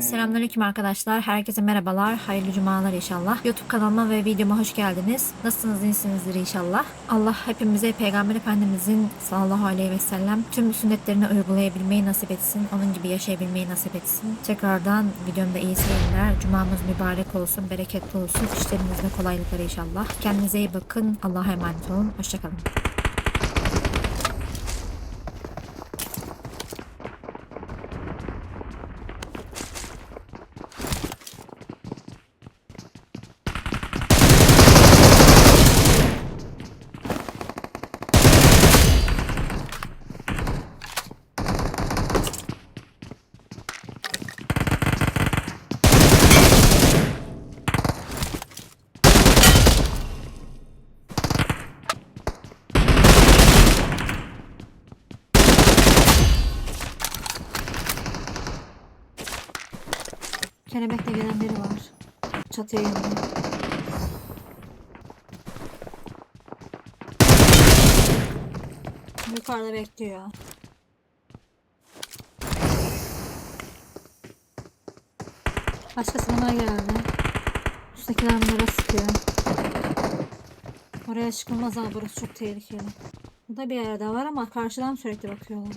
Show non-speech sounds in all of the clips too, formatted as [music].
Selamünaleyküm arkadaşlar. Herkese merhabalar. Hayırlı cumalar inşallah. YouTube kanalıma ve videoma hoş geldiniz. Nasılsınız? iyisinizdir inşallah. Allah hepimize Peygamber Efendimizin sallallahu aleyhi ve sellem tüm sünnetlerini uygulayabilmeyi nasip etsin. Onun gibi yaşayabilmeyi nasip etsin. Tekrardan videomda iyi seyirler. Cumamız mübarek olsun, bereketli olsun. İşlerinizde kolaylıklar inşallah. Kendinize iyi bakın. Allah'a emanet olun. Hoşçakalın. Kelebekle gelen biri var. Çatıya yanıyor. Yukarıda bekliyor. Başkası bana geldi. Üsttekiler bunlara sıkıyor. Oraya çıkılmaz abi burası çok tehlikeli. Burada bir yerde var ama karşıdan sürekli bakıyorlar.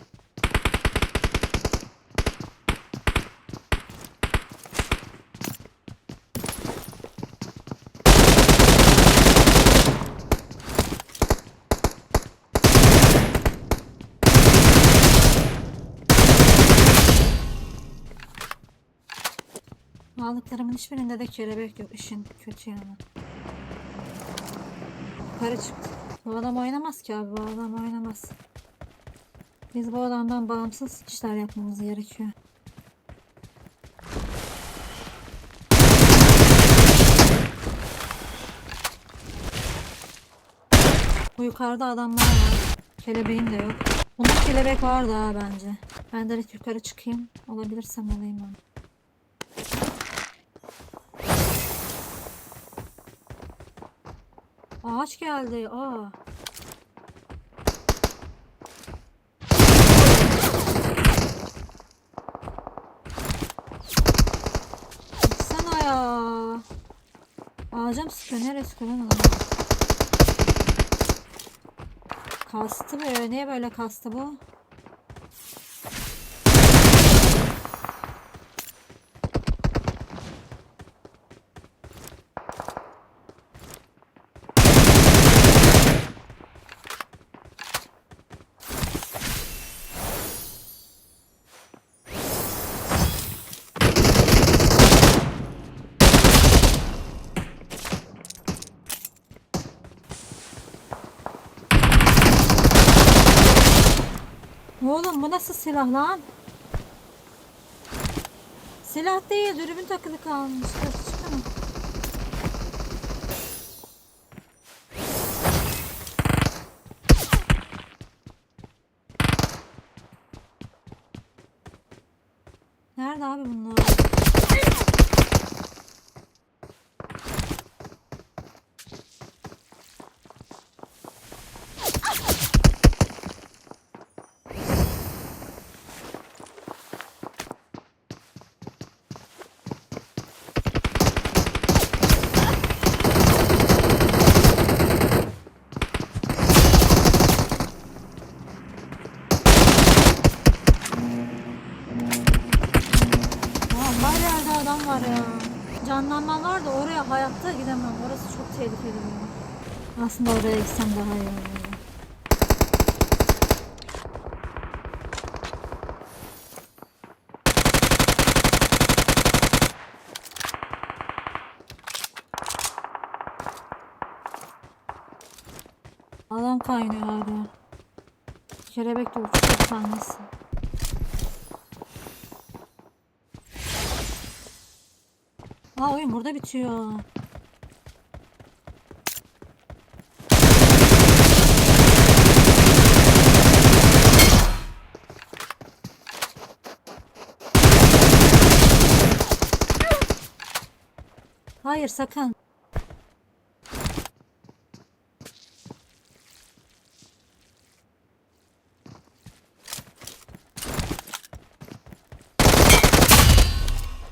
Aldıklarımın hiçbirinde de kelebek yok. İşin kötü yani. Yukarı çıktı. Bu adam oynamaz ki abi. Bu adam oynamaz. Biz bu adamdan bağımsız işler yapmamız gerekiyor. Bu yukarıda adamlar var. Kelebeğim de yok. Bunda kelebek vardı ha bence. Ben direkt yukarı çıkayım. Olabilirsem alayım onu. Ağaç geldi. Aa. Baksana ya. Ağaca mı sıkıyor? Lan adam? Kastı böyle. Niye böyle kastı bu? Oğlum bu nasıl silah lan? Silah değil, dürbün takılı kalmış. Dur, çıkalım. Nerede abi bunlar? Aa, her yerde adam var ya. Canlanma var da oraya hayatta gidemem. Orası çok tehlikeli. bir yer. Aslında oraya gitsem daha iyi olur. Adam kaynıyor hala. Kelebek de uçuyor tanesi. Aa oyun burada bitiyor. Hayır sakın.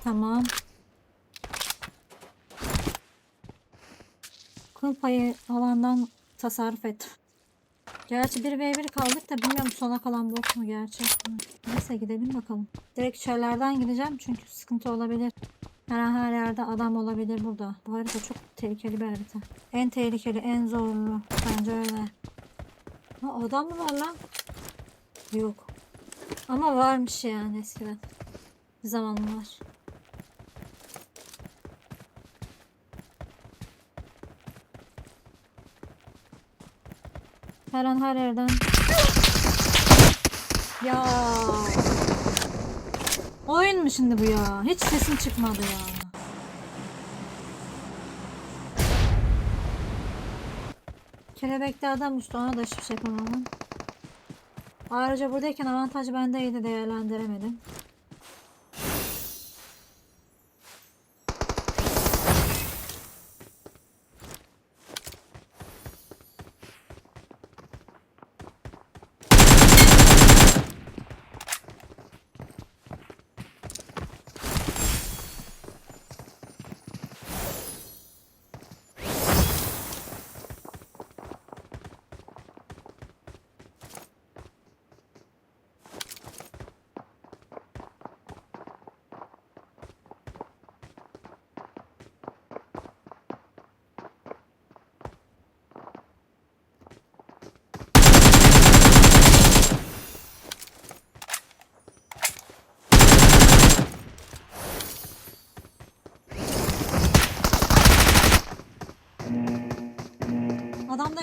Tamam. Kıl payı alandan tasarruf et. Gerçi 1v1 kaldık da bilmiyorum sona kalan bot mu gerçek mi? Neyse gidelim bakalım. Direkt çöllerden gideceğim çünkü sıkıntı olabilir. An her yerde adam olabilir burada. Bu harita çok tehlikeli bir harita. En tehlikeli, en zorlu. Bence öyle. Ha, adam mı var lan? Yok. Ama varmış yani eskiden. Bir zamanlar. Her an her yerden. Ya. Oyun mu şimdi bu ya? Hiç sesim çıkmadı ya. Kelebekte adam uçtu ona da hiçbir şey yapamadım. Ayrıca buradayken avantaj bendeydi değerlendiremedim.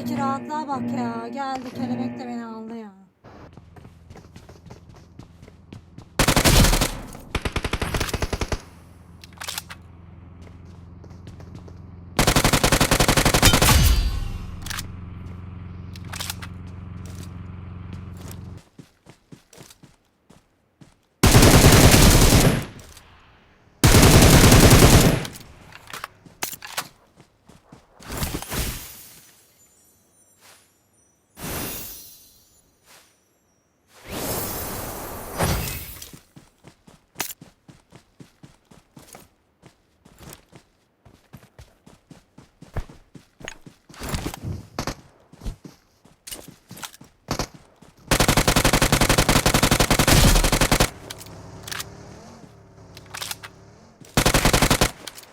Adamdaki rahatlığa bak ya. Geldi kelebek de beni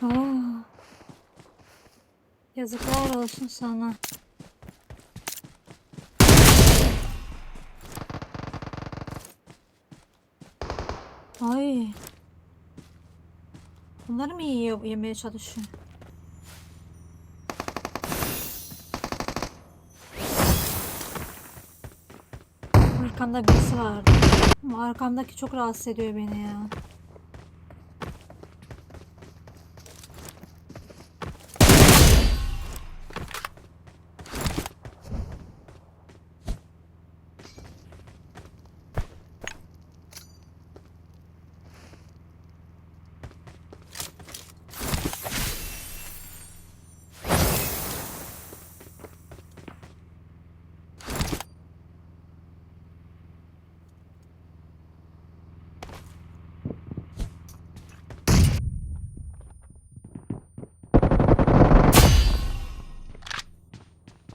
ya. Aa. Yazıklar olsun sana. Ay. Bunları mı yiyor, yemeye çalışıyor? Arkamda birisi vardı. Ama arkamdaki çok rahatsız ediyor beni ya.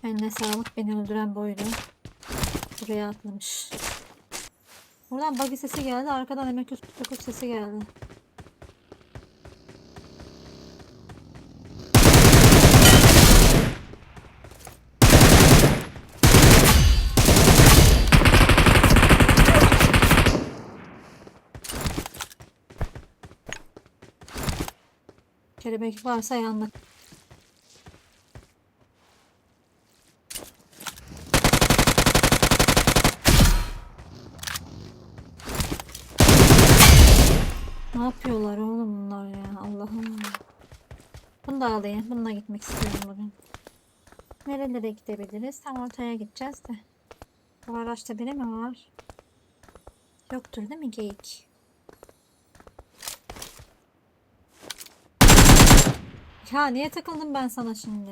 Eline sağlık beni öldüren buydu. Buraya atlamış. Buradan buggy sesi geldi. Arkadan emek kutu sesi geldi. Kelebek varsa yandık. Ne yapıyorlar oğlum bunlar ya Allah'ım. Bunu da alayım. Bununla gitmek istiyorum bugün. Nerelere gidebiliriz? Tam ortaya gideceğiz de. Bu araçta biri mi var? Yoktur değil mi geyik? Ya niye takıldım ben sana şimdi?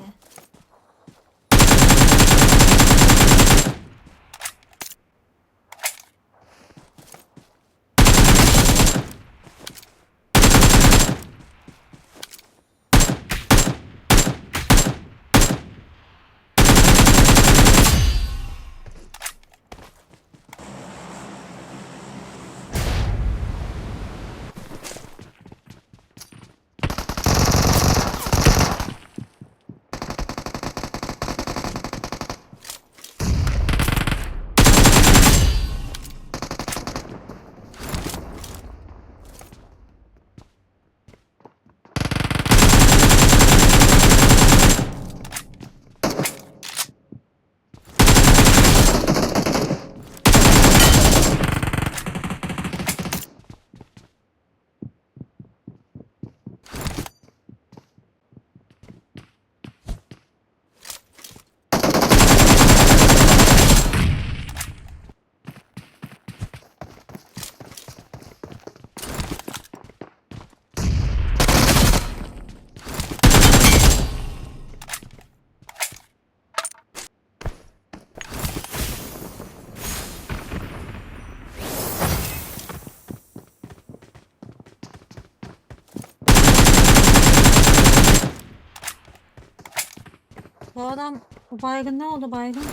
Bu adam baygın ne oldu baygın?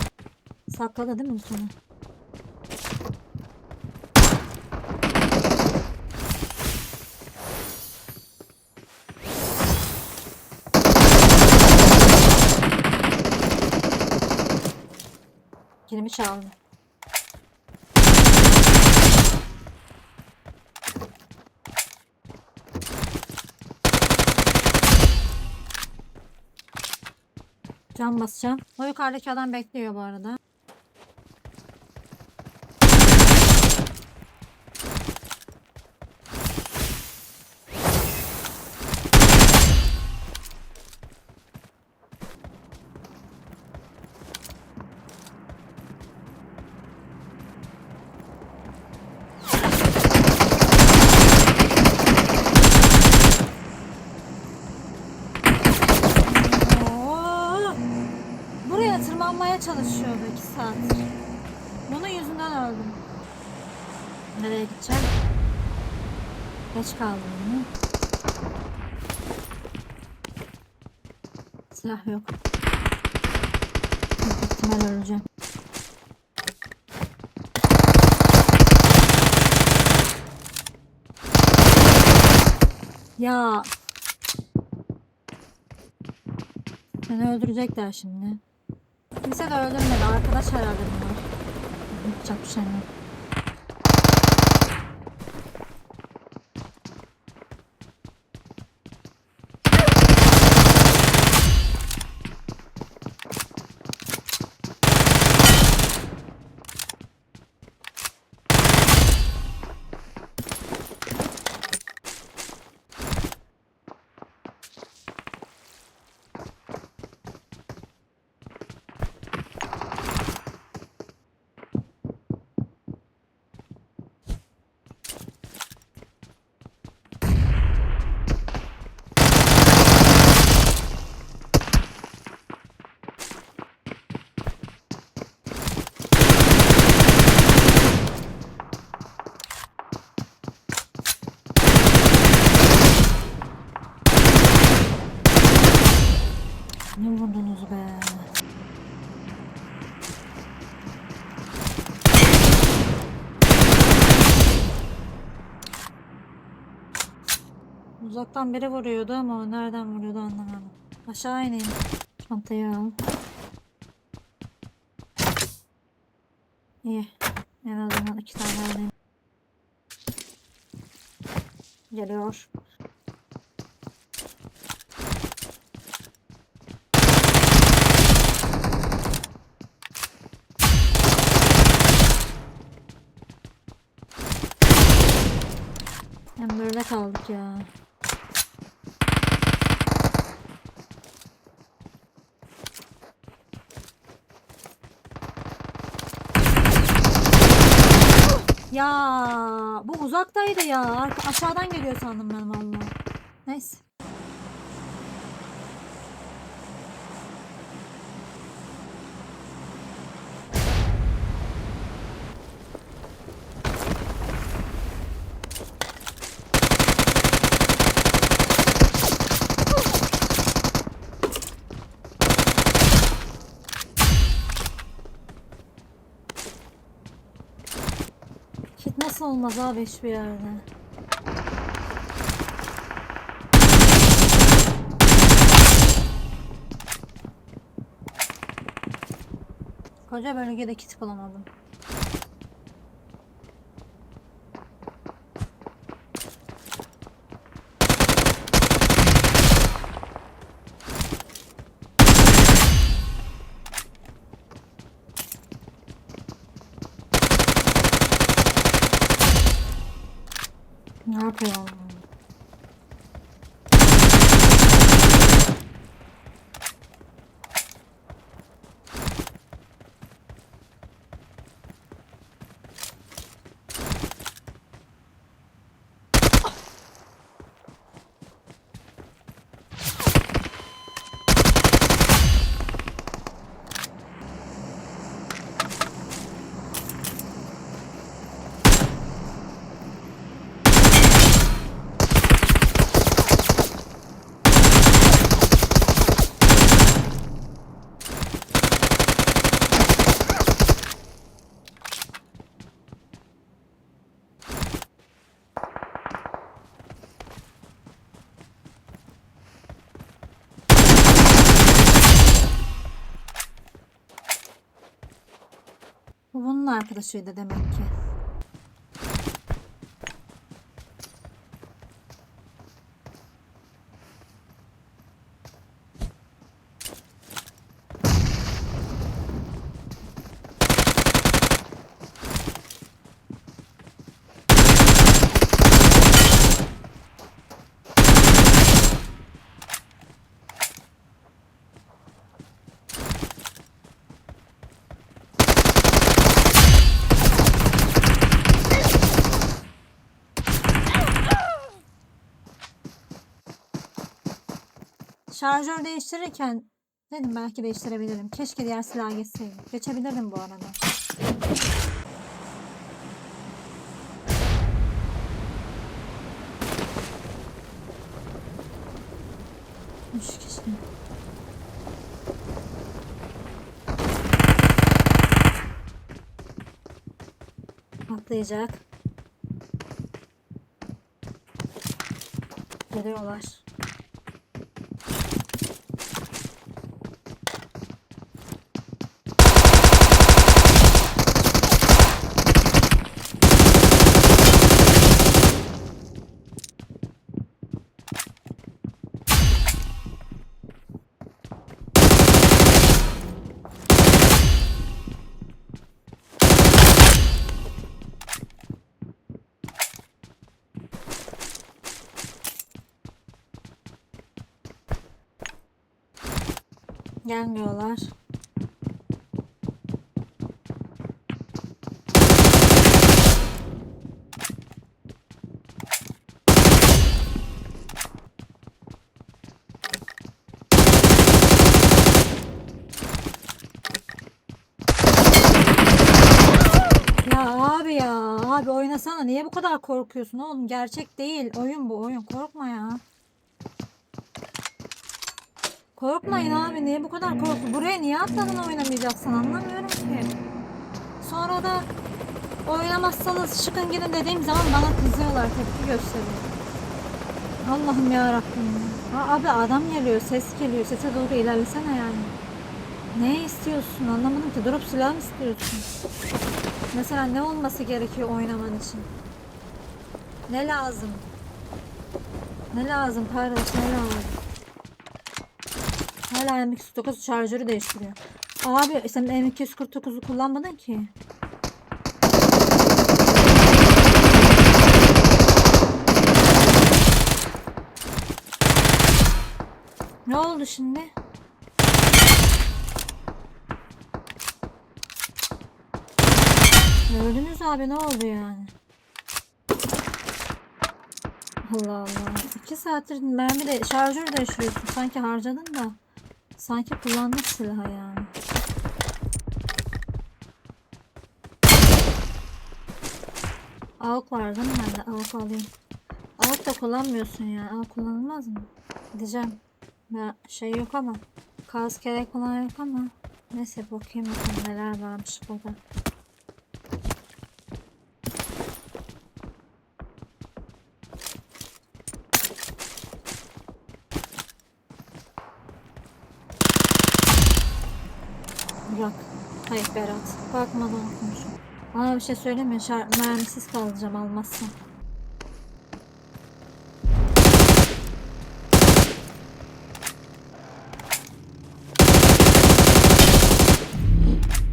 Sakladı değil mi sonu? Kilimi çaldı. Can basacağım. O yukarıdaki adam bekliyor bu arada. Oo! Buraya tırmanmaya çalışıyordu iki saattir. Bunun yüzünden öldüm. Nereye gideceğim? Geç kaldım yine. Silah yok. Büyük ihtimal öleceğim. Ya. Beni öldürecekler şimdi. Kimse de öldürmedi. Arkadaş herhalde bunlar. Yapacak. Ne vurdunuz be? Uzaktan biri vuruyordu ama nereden vuruyordu anlamadım. Aşağı ineyim. Çantayı al. İyi. En azından iki tane alayım. Geliyor. Hem böyle kaldık ya. Ya bu uzaktaydı ya. Arka- aşağıdan geliyor sandım ben vallahi. Neyse. Kit nasıl olmaz abi hiçbir yerde. Koca bölgede kit bulamadım. Ne yapıyor? Bu arkadaşıydı demek ki. Şarjör değiştirirken dedim belki değiştirebilirim. Keşke diğer silah geçseydim. Geçebilirdim bu arada. Üç. Atlayacak. Geliyorlar. Gelmiyorlar. Abi ya abi oynasana niye bu kadar korkuyorsun oğlum gerçek değil oyun bu oyun korkma ya. Korkmayın abi niye bu kadar korku? Buraya niye atladın oynamayacaksın anlamıyorum ki. Sonra da oynamazsanız çıkın gidin dediğim zaman bana kızıyorlar tepki gösteriyor. Allah'ım ya Rabbim. Abi adam geliyor ses geliyor sese doğru ilerlesene yani. Ne istiyorsun anlamadım ki durup silah mı istiyorsun? Mesela ne olması gerekiyor oynaman için? Ne lazım? Ne lazım kardeş ne lazım? Hala M249 şarjörü değiştiriyor. Abi sen M249'u kullanmadın ki. Ne oldu şimdi? Öldünüz abi ne oldu yani? Allah Allah. İki saattir mermi de şarjör değiştiriyorsun. Sanki harcadın da. Sanki kullandın silahı yani. Avuk var değil mi bende? Avuk alayım. Avuk da kullanmıyorsun ya. Avuk kullanılmaz mı? Gideceğim. Ya şey yok ama. Kaz gerek olan yok ama. Neyse bakayım bakayım neler varmış burada. Hayır Berat. Bakmadan konuşun. Bana bir şey söyleme. Şar mermisiz kalacağım almazsan.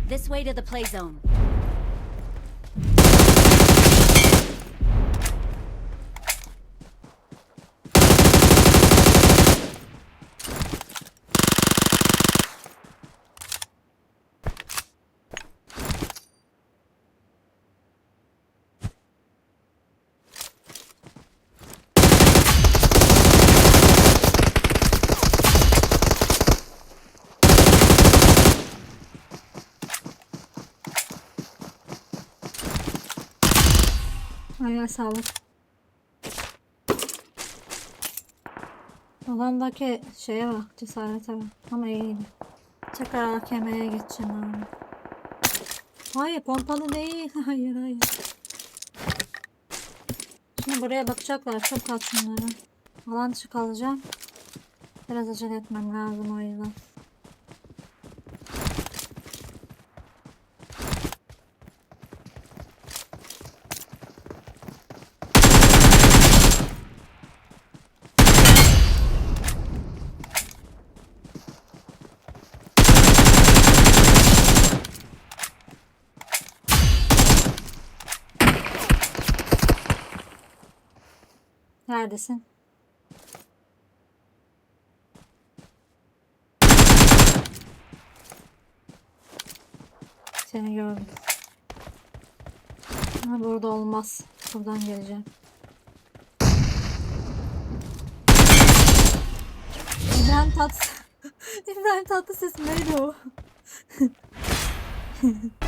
This way to the play zone. Ayağa sağlık. Alandaki şeye bak, cesarete bak. Ama iyiydi. Tekrar AKM'ye geçeceğim abi. Hayır, pompalı değil. [laughs] Hayır, hayır. Şimdi buraya bakacaklar. Çok şunları. Alan dışı kalacağım. Biraz acele etmem lazım o yüzden. Neredesin? Seni gördüm. Ama burada olmaz. Buradan geleceğim. İbrahim Tatlıses. [laughs] İbrahim Tatlıses neydi o? [laughs]